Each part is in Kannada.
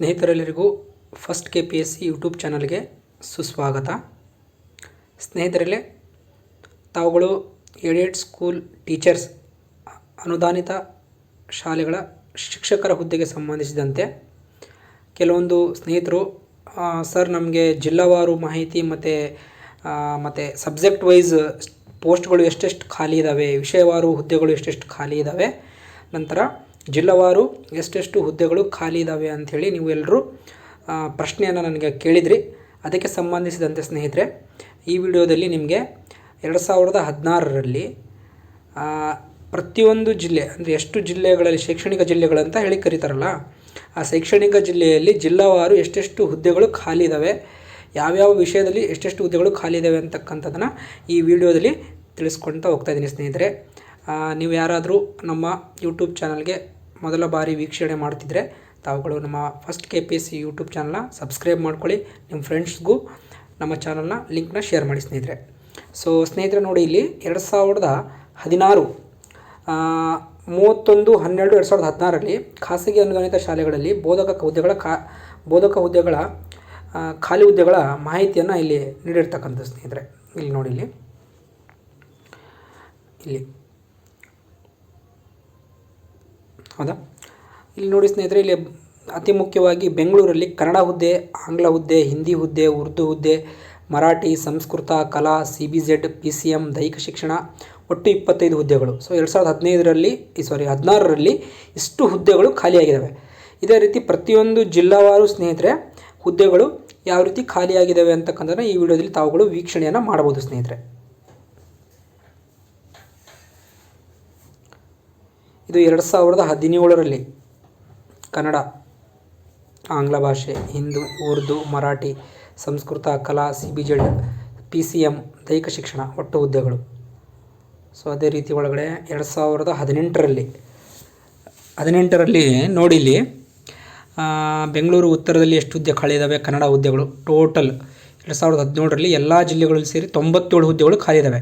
ಸ್ನೇಹಿತರೆಲ್ಲರಿಗೂ first K P S C YouTube ಚಾನಲ್ಗೆ ಸುಸ್ವಾಗತ. ಸ್ನೇಹಿತರಲ್ಲೇ, ತಾವುಗಳು ಏಡೆಡ್ ಸ್ಕೂಲ್ ಟೀಚರ್ಸ್ ಅನುದಾನಿತ ಶಾಲೆಗಳ ಶಿಕ್ಷಕರ ಹುದ್ದೆಗೆ ಸಂಬಂಧಿಸಿದಂತೆ ಕೆಲವೊಂದು ಸ್ನೇಹಿತರು ಸರ್ ನಮಗೆ ಜಿಲ್ಲಾವಾರು ಮಾಹಿತಿ ಮತ್ತು ಮತ್ತು ಸಬ್ಜೆಕ್ಟ್ ವೈಸ್ ಪೋಸ್ಟ್ಗಳು ಎಷ್ಟೆಷ್ಟು ಖಾಲಿ ಇದ್ದಾವೆ ವಿಷಯವಾರು ಹುದ್ದೆಗಳು ಎಷ್ಟೆಷ್ಟು ಖಾಲಿ ಇದ್ದಾವೆ ನಂತರ ಜಿಲ್ಲಾವಾರು ಎಷ್ಟೆಷ್ಟು ಹುದ್ದೆಗಳು ಖಾಲಿ ಇದ್ದಾವೆ ಅಂಥೇಳಿ ನೀವು ಎಲ್ಲರೂ ಪ್ರಶ್ನೆಯನ್ನು ನನಗೆ ಕೇಳಿದ್ರಿ. ಅದಕ್ಕೆ ಸಂಬಂಧಿಸಿದಂತೆ ಸ್ನೇಹಿತರೆ, ಈ ವಿಡಿಯೋದಲ್ಲಿ ನಿಮಗೆ ಎರಡು ಸಾವಿರದ ಹದಿನಾರರಲ್ಲಿ ಪ್ರತಿಯೊಂದು ಜಿಲ್ಲೆ, ಅಂದರೆ ಎಷ್ಟು ಜಿಲ್ಲೆಗಳಲ್ಲಿ ಶೈಕ್ಷಣಿಕ ಜಿಲ್ಲೆಗಳಂತ ಹೇಳಿ ಕರೀತಾರಲ್ಲ, ಆ ಶೈಕ್ಷಣಿಕ ಜಿಲ್ಲೆಯಲ್ಲಿ ಜಿಲ್ಲಾವಾರು ಎಷ್ಟೆಷ್ಟು ಹುದ್ದೆಗಳು ಖಾಲಿ ಇದ್ದಾವೆ ಯಾವ್ಯಾವ ವಿಷಯದಲ್ಲಿ ಎಷ್ಟೆಷ್ಟು ಹುದ್ದೆಗಳು ಖಾಲಿ ಇದ್ದಾವೆ ಅಂತಕ್ಕಂಥದ್ದನ್ನು ಈ ವಿಡಿಯೋದಲ್ಲಿ ತಿಳಿಸ್ಕೊಳ್ತಾ ಹೋಗ್ತಾ ಇದ್ದೀನಿ ಸ್ನೇಹಿತರೆ. ನೀವು ಯಾರಾದರೂ ನಮ್ಮ ಯೂಟ್ಯೂಬ್ ಚಾನಲ್ಗೆ ಮೊದಲ ಬಾರಿ ವೀಕ್ಷಣೆ ಮಾಡ್ತಿದ್ರೆ ತಾವುಗಳು ನಮ್ಮ first K P S C YouTube ಚಾನಲ್ನ ಸಬ್ಸ್ಕ್ರೈಬ್ ಮಾಡ್ಕೊಳ್ಳಿ. ನಿಮ್ಮ ಫ್ರೆಂಡ್ಸ್ಗೂ ನಮ್ಮ ಚಾನಲ್ನ ಲಿಂಕ್ನ ಶೇರ್ ಮಾಡಿ ಸ್ನೇಹಿತರೆ. ಸೊ ಸ್ನೇಹಿತರೆ ನೋಡಿ ಇಲ್ಲಿ ಎರಡು ಸಾವಿರದ ಹದಿನಾರು ಮೂವತ್ತೊಂದು, ಹನ್ನೆರಡು, ಎರಡು ಸಾವಿರದ ಹದಿನಾರರಲ್ಲಿ ಖಾಸಗಿ ಅನುದಾನಿತ ಶಾಲೆಗಳಲ್ಲಿ ಬೋಧಕ ಹುದ್ದೆಗಳ ಕಾ, ಬೋಧಕ ಹುದ್ದೆಗಳ ಖಾಲಿ ಹುದ್ದೆಗಳ ಮಾಹಿತಿಯನ್ನು ಇಲ್ಲಿ ನೀಡಿರ್ತಕ್ಕಂಥ ಸ್ನೇಹಿತರೆ. ಇಲ್ಲಿ ನೋಡಿ ಇಲ್ಲಿ. ಇಲ್ಲಿ. ಹೌದಾ? ಇಲ್ಲಿ ನೋಡಿ ಸ್ನೇಹಿತರೆ, ಇಲ್ಲಿ ಅತಿ ಮುಖ್ಯವಾಗಿ ಬೆಂಗಳೂರಲ್ಲಿ ಕನ್ನಡ ಹುದ್ದೆ, ಆಂಗ್ಲ ಹುದ್ದೆ, ಹಿಂದಿ ಹುದ್ದೆ, ಉರ್ದು ಹುದ್ದೆ, ಮರಾಠಿ, ಸಂಸ್ಕೃತ, ಕಲಾ, C B Z P C M ದೈಹಿಕ ಶಿಕ್ಷಣ, ಒಟ್ಟು ಇಪ್ಪತ್ತೈದು ಹುದ್ದೆಗಳು. ಸೊ ಎರಡು ಸಾವಿರದ ಹದಿನೈದರಲ್ಲಿ ಸಾರಿ ಹದಿನಾರರಲ್ಲಿ ಇಷ್ಟು ಹುದ್ದೆಗಳು ಖಾಲಿಯಾಗಿದ್ದಾವೆ ಇದೇ ರೀತಿ ಪ್ರತಿಯೊಂದು ಜಿಲ್ಲಾವಾರು ಸ್ನೇಹಿತರೆ, ಹುದ್ದೆಗಳು ಯಾವ ರೀತಿ ಖಾಲಿಯಾಗಿದ್ದಾವೆ ಅಂತಕ್ಕಂಥದ್ದನ್ನು ಈ ವಿಡಿಯೋದಲ್ಲಿ ತಾವುಗಳು ವೀಕ್ಷಣೆಯನ್ನು ಮಾಡ್ಬೋದು ಸ್ನೇಹಿತರೆ. ಇದು ಎರಡು ಸಾವಿರದ ಹದಿನೇಳರಲ್ಲಿ ಕನ್ನಡ, ಆಂಗ್ಲ ಭಾಷೆ, ಹಿಂದೂ, ಉರ್ದು, ಮರಾಠಿ, ಸಂಸ್ಕೃತ, ಕಲಾ, C B Z, P C M ದೈಹಿಕ ಶಿಕ್ಷಣ, ಒಟ್ಟು ಹುದ್ದೆಗಳು. ಸೊ ಅದೇ ರೀತಿ ಒಳಗಡೆ ಎರಡು ಸಾವಿರದ ಹದಿನೆಂಟರಲ್ಲಿ ಹದಿನೆಂಟರಲ್ಲಿ ನೋಡಿ ಇಲ್ಲಿ ಬೆಂಗಳೂರು ಉತ್ತರದಲ್ಲಿ ಎಷ್ಟು ಹುದ್ದೆ ಖಾಲಿ ಇದ್ದಾವೆ ಕನ್ನಡ ಹುದ್ದೆಗಳು ಟೋಟಲ್ ಎರಡು ಸಾವಿರದ ಹದಿನೇಳರಲ್ಲಿ ಎಲ್ಲ ಜಿಲ್ಲೆಗಳಲ್ಲಿ ಸೇರಿ ತೊಂಬತ್ತೇಳು ಹುದ್ದೆಗಳು ಖಾಲಿ ಇದ್ದಾವೆ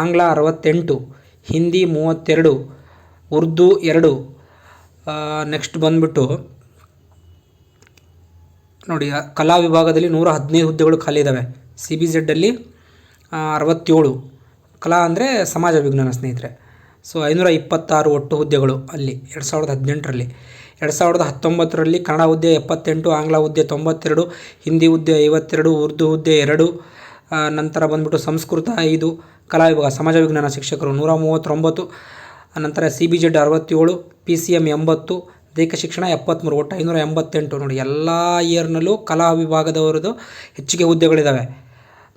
ಆಂಗ್ಲ ಅರವತ್ತೆಂಟು, ಹಿಂದಿ ಮೂವತ್ತೆರಡು ಉರ್ದು ಎರಡು. ನೆಕ್ಸ್ಟ್ ಬಂದ್ಬಿಟ್ಟು ನೋಡಿ ಕಲಾ ವಿಭಾಗದಲ್ಲಿ ನೂರ ಹದಿನೈದು ಹುದ್ದೆಗಳು ಖಾಲಿ ಇದ್ದಾವೆ ಸಿ ಬಿ ಜೆಡ್ಡಲ್ಲಿ ಅರವತ್ತೇಳು. ಕಲಾ ಅಂದರೆ ಸಮಾಜ ವಿಜ್ಞಾನ ಸ್ನೇಹಿತರೆ. ಸೊ ಐನೂರ ಇಪ್ಪತ್ತಾರು ಒಟ್ಟು ಹುದ್ದೆಗಳು ಅಲ್ಲಿ, ಎರಡು ಸಾವಿರದ ಹದಿನೆಂಟರಲ್ಲಿ. ಎರಡು ಸಾವಿರದ ಹತ್ತೊಂಬತ್ತರಲ್ಲಿ ಕನ್ನಡ ಹುದ್ದೆ ಎಪ್ಪತ್ತೆಂಟು, ಆಂಗ್ಲ ಹುದ್ದೆ ತೊಂಬತ್ತೆರಡು, ಹಿಂದಿ ಹುದ್ದೆ ಐವತ್ತೆರಡು, ಉರ್ದು ಹುದ್ದೆ ಎರಡು ನಂತರ ಬಂದ್ಬಿಟ್ಟು ಸಂಸ್ಕೃತ ಐದು, ಕಲಾ ವಿಭಾಗ, ಸಮಾಜ ವಿಜ್ಞಾನ ಶಿಕ್ಷಕರು ನೂರ ಮೂವತ್ತೊಂಬತ್ತು ನಂತರ ಸಿ ಬಿ ಜೆಡ್ ಅರವತ್ತೇಳು ಪಿ ಸಿ ಎಂ ಎಂಬತ್ತು ದೈಹಿಕ ಶಿಕ್ಷಣ ಎಪ್ಪತ್ತ್ಮೂರು ಒಟ್ಟು ಐನೂರ ಎಂಬತ್ತೆಂಟು ನೋಡಿ. ಎಲ್ಲ ಇಯರ್ನಲ್ಲೂ ಕಲಾ ವಿಭಾಗದವರದು ಹೆಚ್ಚಿಗೆ ಹುದ್ದೆಗಳಿದ್ದಾವೆ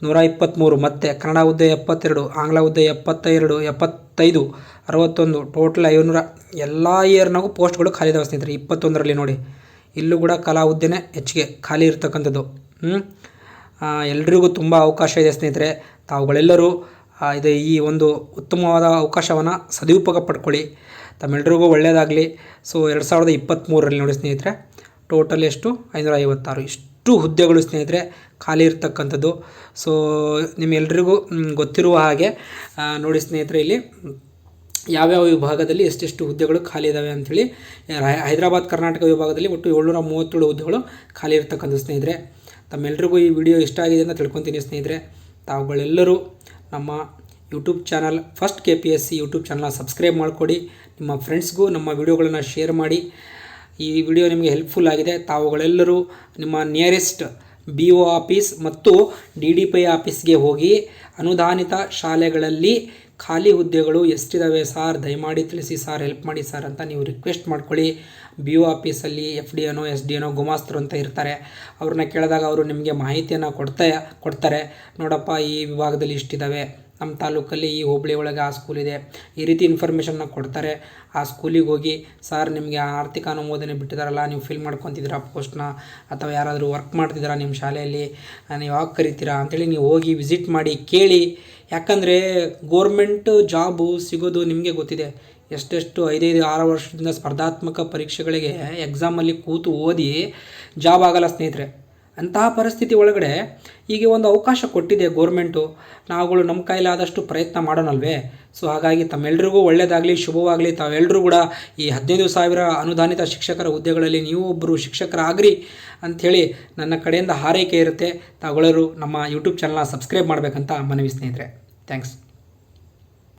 ನೂರ ಇಪ್ಪತ್ತ್ಮೂರು ಮತ್ತು ಕನ್ನಡ ಹುದ್ದೆ ಎಪ್ಪತ್ತೆರಡು, ಆಂಗ್ಲ ಹುದ್ದೆ ಎಪ್ಪತ್ತೆರಡು, ಎಪ್ಪತ್ತೈದು, ಅರವತ್ತೊಂದು ಟೋಟಲ್ ಐನೂರ ಎಲ್ಲ ಇಯರ್ನಾಗೂ ಪೋಸ್ಟ್ಗಳು ಖಾಲಿ ಇದಾವೆ ಸ್ನೇಹಿತರೆ, ಇಪ್ಪತ್ತೊಂದರಲ್ಲಿ ನೋಡಿ. ಇಲ್ಲೂ ಕೂಡ ಕಲಾ ಹುದ್ದೆನೇ ಹೆಚ್ಚಿಗೆ ಖಾಲಿ ಇರ್ತಕ್ಕಂಥದ್ದು. ಎಲ್ರಿಗೂ ತುಂಬ ಅವಕಾಶ ಇದೆ ಸ್ನೇಹಿತರೆ. ತಾವುಗಳೆಲ್ಲರೂ ಇದು ಈ ಒಂದು ಉತ್ತಮವಾದ ಅವಕಾಶವನ್ನು ಸದುಪಯೋಗ ಪಡ್ಕೊಳ್ಳಿ. ತಮ್ಮೆಲ್ಲರಿಗೂ ಒಳ್ಳೆಯದಾಗಲಿ ಸೊ ಎರಡು ಸಾವಿರದ ಇಪ್ಪತ್ತ್ಮೂರರಲ್ಲಿ ನೋಡಿ ಸ್ನೇಹಿತರೆ ಟೋಟಲ್ ಎಷ್ಟು? ಐನೂರ ಐವತ್ತಾರು ಇಷ್ಟು ಹುದ್ದೆಗಳು ಸ್ನೇಹಿತರೆ, ಖಾಲಿ ಇರ್ತಕ್ಕಂಥದ್ದು. ಸೊ ನಿಮ್ಮೆಲ್ಲರಿಗೂ ಗೊತ್ತಿರುವ ಹಾಗೆ ನೋಡಿ ಸ್ನೇಹಿತರೆ, ಇಲ್ಲಿ ಯಾವ್ಯಾವ ವಿಭಾಗದಲ್ಲಿ ಎಷ್ಟೆಷ್ಟು ಹುದ್ದೆಗಳು ಖಾಲಿ ಇದ್ದಾವೆ ಅಂಥೇಳಿ ಹೈದರಾಬಾದ್, ಕರ್ನಾಟಕ ವಿಭಾಗದಲ್ಲಿ ಒಟ್ಟು ಏಳ್ನೂರ ಮೂವತ್ತೇಳು ಹುದ್ದೆಗಳು ಖಾಲಿ ಇರ್ತಕ್ಕಂಥ ಸ್ನೇಹಿತರೆ. ತಮ್ಮೆಲ್ಲರಿಗೂ ಈ ವಿಡಿಯೋ ಇಷ್ಟ ಆಗಿದೆ ಅಂತ ತಿಳ್ಕೊತೀನಿ ಸ್ನೇಹಿತರೆ. ತಾವುಗಳೆಲ್ಲರೂ ನಮ್ಮ YouTube channel first K P S C YouTube ಚಾನಲ್ನ ಸಬ್ಸ್ಕ್ರೈಬ್ ಮಾಡಿಕೊಡಿ. ನಿಮ್ಮ ಫ್ರೆಂಡ್ಸ್ಗೂ ನಮ್ಮ ವಿಡಿಯೋಗಳನ್ನು ಶೇರ್ ಮಾಡಿ. ಈ ವಿಡಿಯೋ ನಿಮಗೆ ಹೆಲ್ಪ್ಫುಲ್ ಆಗಿದೆ. ತಾವುಗಳೆಲ್ಲರೂ ನಿಮ್ಮ ನಿಯರೆಸ್ಟ್ ಬಿ ಒ ಆಫೀಸ್ ಮತ್ತು ಡಿ ಡಿ ಪೈ ಆಫೀಸ್ಗೆ ಹೋಗಿ ಅನುದಾನಿತ ಶಾಲೆಗಳಲ್ಲಿ ಖಾಲಿ ಹುದ್ದೆಗಳು ಎಷ್ಟಿದ್ದಾವೆ ಸಾರ್? ದಯಮಾಡಿ ತಿಳಿಸಿ ಸಾರ್ ಹೆಲ್ಪ್ ಮಾಡಿ ಸರ್ ಅಂತ ನೀವು ರಿಕ್ವೆಸ್ಟ್ ಮಾಡ್ಕೊಳ್ಳಿ. ಬಿ ಒ ಆಫೀಸಲ್ಲಿ ಎಫ್ ಡಿ ಎನೋ ಎಸ್ ಡಿ ಎನೋ ಗುಮಾಸ್ತರು ಅಂತ ಇರ್ತಾರೆ. ಅವ್ರನ್ನ ಕೇಳಿದಾಗ ಅವರು ನಿಮಗೆ ಮಾಹಿತಿಯನ್ನು ಕೊಡ್ತಾ, ಕೊಡ್ತಾರೆ. ನೋಡಪ್ಪ, ಈ ವಿಭಾಗದಲ್ಲಿ ಇಷ್ಟಿದ್ದಾವೆ ನಮ್ಮ ತಾಲೂಕಲ್ಲಿ ಈ ಹೋಬಳಿ ಒಳಗೆ ಆ ಸ್ಕೂಲ್ ಇದೆ. ಈ ರೀತಿ ಇನ್ಫಾರ್ಮೇಷನ್ನ ಕೊಡ್ತಾರೆ. ಆ ಸ್ಕೂಲಿಗೆ ಹೋಗಿ ಸರ್ ನಿಮಗೆ ಆರ್ಥಿಕ ಅನುಮೋದನೆ ಬಿಟ್ಟಿದಾರಲ್ಲ, ನೀವು ಫಿಲ್ ಮಾಡ್ಕೊತಿದ್ದೀರಾ ಪೋಸ್ಟ್ನ ಅಥವಾ ಯಾರಾದರೂ ವರ್ಕ್ ಮಾಡ್ತಿದ್ದೀರಾ ನಿಮ್ಮ ಶಾಲೆಯಲ್ಲಿ? ನೀವು ಯಾವಾಗ ಕರಿತೀರಾ? ಅಂಥೇಳಿ ನೀವು ಹೋಗಿ ವಿಸಿಟ್ ಮಾಡಿ ಕೇಳಿ. ಯಾಕಂದರೆ ಗೋರ್ಮೆಂಟ್ ಜಾಬು ಸಿಗೋದು ನಿಮಗೆ ಗೊತ್ತಿದೆ. ಎಷ್ಟೆಷ್ಟು ಐದೈದು, ಆರು ವರ್ಷದಿಂದ ಸ್ಪರ್ಧಾತ್ಮಕ ಪರೀಕ್ಷೆಗಳಿಗೆ ಎಕ್ಸಾಮಲ್ಲಿ ಕೂತು ಓದಿ ಜಾಬ್ ಆಗಲ್ಲ ಸ್ನೇಹಿತರೆ. ಅಂತಹ ಪರಿಸ್ಥಿತಿ ಒಳಗಡೆ ಈಗ ಒಂದು ಅವಕಾಶ ಕೊಟ್ಟಿದೆ ಗೋರ್ಮೆಂಟು ನಾವುಗಳು ನಮ್ಮ ಕೈಲಾದಷ್ಟು ಪ್ರಯತ್ನ ಮಾಡೋಣಲ್ವೇ? ಸೊ ಹಾಗಾಗಿ ತಮ್ಮೆಲ್ಲರಿಗೂ ಒಳ್ಳೆಯದಾಗಲಿ ಶುಭವಾಗಲಿ. ತಾವೆಲ್ಲರೂ ಕೂಡ ಈ ಹದಿನೈದು ಸಾವಿರ ಅನುದಾನಿತ ಶಿಕ್ಷಕರ ಹುದ್ದೆಗಳಲ್ಲಿ ನೀವು ಒಬ್ಬರು ಶಿಕ್ಷಕರಾಗ್ರಿ ಅಂಥೇಳಿ ನನ್ನ ಕಡೆಯಿಂದ ಹಾರೈಕೆ ಇರುತ್ತೆ. ತಾವುಗಳರು ನಮ್ಮ ಯೂಟ್ಯೂಬ್ ಚಾನಲ್ನ ಸಬ್ಸ್ಕ್ರೈಬ್ ಮಾಡಬೇಕಂತ ಮನವಿ ಸ್ನೇಹಿತರೆ. ಥ್ಯಾಂಕ್ಸ್